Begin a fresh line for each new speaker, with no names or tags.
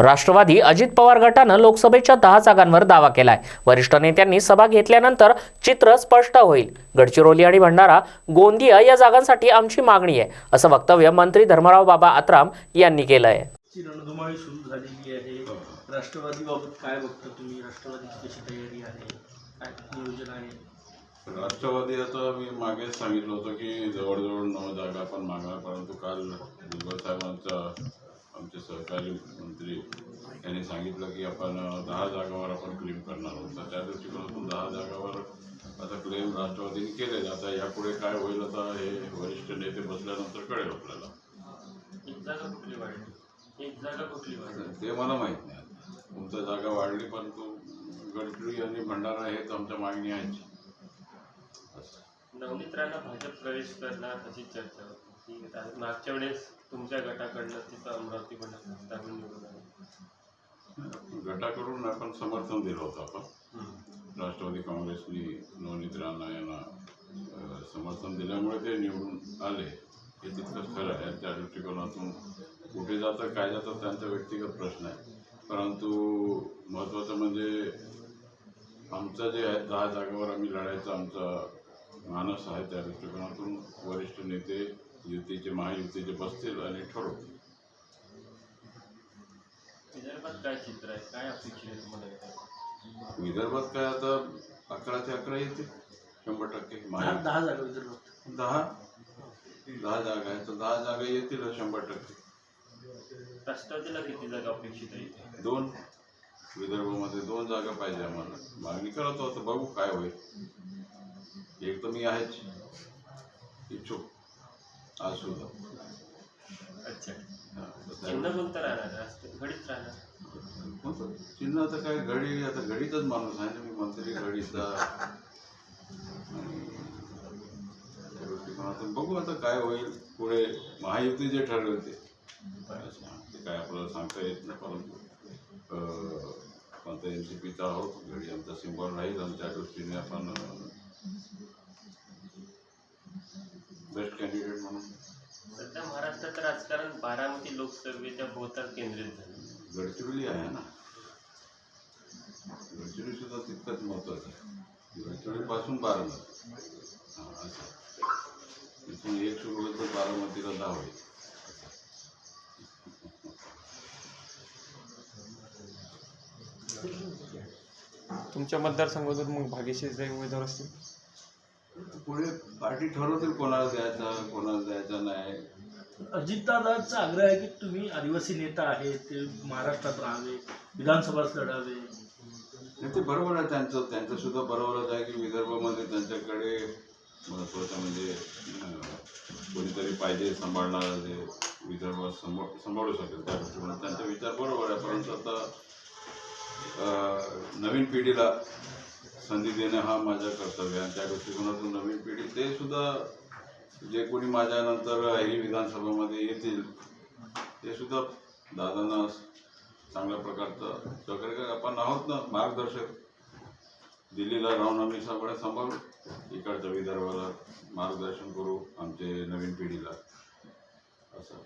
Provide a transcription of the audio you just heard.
राष्ट्रवादी अजित पवार गटानं लोकसभेच्या दहा जागांवर दावा केलाय. वरिष्ठ नेत्यांनी सभा घेतल्यानंतर चित्र स्पष्ट होईल. गडचिरोली आणि भंडारा गोंदिया या जागांसाठी आमची मागणी आहे असं वक्तव्य मंत्री धर्मराव बाबा आत्राम यांनी केलं आहे
ची रणधुमाळी सुरू झालेली आहे. राष्ट्रवादीबाबत काय बघता तुम्ही? राष्ट्रवादीची कशी तयारी आहे? काय नियोजन आहे?
राष्ट्रवादी आता मी मागेच सांगितलं होतं की जवळजवळ नऊ जागा आपण मागणार परंतु काल साहेबांचा आमचे सहकारी मंत्री यांनी सांगितलं की आपण दहा जागावर आपण क्लेम करणार आहोत. तर त्या दृष्टिकोनातून दहा जागावर आता क्लेम राष्ट्रवादीने केलेले आता यापुढे काय होईल आता हे वरिष्ठ नेते बसल्यानंतर कळेल आपल्याला.
एक जागा कुठली वाढली? एक जागा कुठली वाढली?
ते मला माहीत नाही तुमचं जागा वाढली परंतु गडचिरोली आणि भंडारा हेच आमच्या मागणी आहे
नवनीत राणा भाजप प्रवेश करणार अशी चर्चा होती. ती मागच्या वेळेस तुमच्या गटाकडनं तिथं अमरावती पण दाखवून निवडून आले.
गटाकडून आपण समर्थन दिलं होतं आपण. राष्ट्रवादी काँग्रेसनी नवनीत राणा यांना समर्थन दिल्यामुळे ते निवडून आले. हे तितकंच खरं आहे. त्या दृष्टिकोनातून कुठे जातं काय जातं त्यांचा व्यक्तिगत प्रश्न आहे. परंतु महत्त्वाचं म्हणजे आमचं जे आहे दहा जागेवर आम्ही लढायचा आमचा मानस आहे. त्या दृष्टिकोनातून वरिष्ठ नेते युतीचे महायुतीचे बसतील आणि ठरवतील
विदर्भात काय चित्र आहे? काय अपेक्षा आहे तुम्हाला
विदर्भात? काय आता अकरा ते अकरा येते शंभर टक्के.
दहा दहा जागा विदर्भात.
दहा? दहा जागा आहेत तर दहा जागा येतील शंभर टक्के.
राष्ट्रवादीला किती जागा अपेक्षित आहे?
दोन. विदर्भामध्ये दोन जागा पाहिजे आम्हाला. मागणी करत होतं बघू काय होईल. एक तर मी आहेच. सुद्धा
अच्छा. चिन्ह कोणतं राहणार घडीत राहणार.
कोणतं? चिन्ह आता काय घडी आता घडीतच माणूस आहे ना मी मंत्री घडीचा. दृष्टिकोनातून बघू आता काय होईल. पुढे महायुती जे ठरवेल ते. ते काय आपल्याला सांगता येत नाही परंतु तर एन सी पीचा आहोत घडी आमचा सिम्बॉल राहील आणि त्या दृष्टीने आपण बेस्ट कॅन्डिडेट म्हणून.
सध्या महाराष्ट्राचं राजकारण बारामती लोकसभेच्या भोवताल केंद्रित झालं.
गडचिरोली आहे ना? गडचिरोली सुद्धा तितकंच महत्वाचं आहे. गडचिरोलीपासून बारामती. हां असं. इथून एक सुरू होईल तर बारामतीला दहा होईल.
तुमच्या मतदारसंघातून मग भाग्यश्री उमेदवार असतील?
पुढे पार्टी ठरवतील कोणाला द्यायचा कोणाला द्यायचा नाही.
अजितदादांचा आग्रह आहे की तुम्ही आदिवासी नेता आहे ते महाराष्ट्रात राहावे विधानसभाच लढावे.
नाही ते बरोबर आहे त्यांचं त्यांचं सुद्धा बरोबरच आहे की विदर्भामध्ये त्यांच्याकडे महत्त्वाचं म्हणजे कोणीतरी पाहिजे सांभाळणारं जे विदर्भ सांभाळ सांभाळू शकेल त्या दृष्टीने त्यांचा विचार बरोबर आहे. परंतु आता नवीन पिढीला संधी देणं हा माझं कर्तव्य आहे. आणि त्या दृष्टिकोनातून नवीन पिढी ते सुद्धा जे कोणी माझ्यानंतर ही विधानसभामध्ये येतील ते सुद्धा दादांना चांगल्या प्रकारचं सहकार्य आपण आहोत ना मार्गदर्शक. दिल्लीला राहून आम्ही सगळं सांभाळू. इकडच्या विदर्भाला मार्गदर्शन करू आमचे नवीन पिढीला. असं.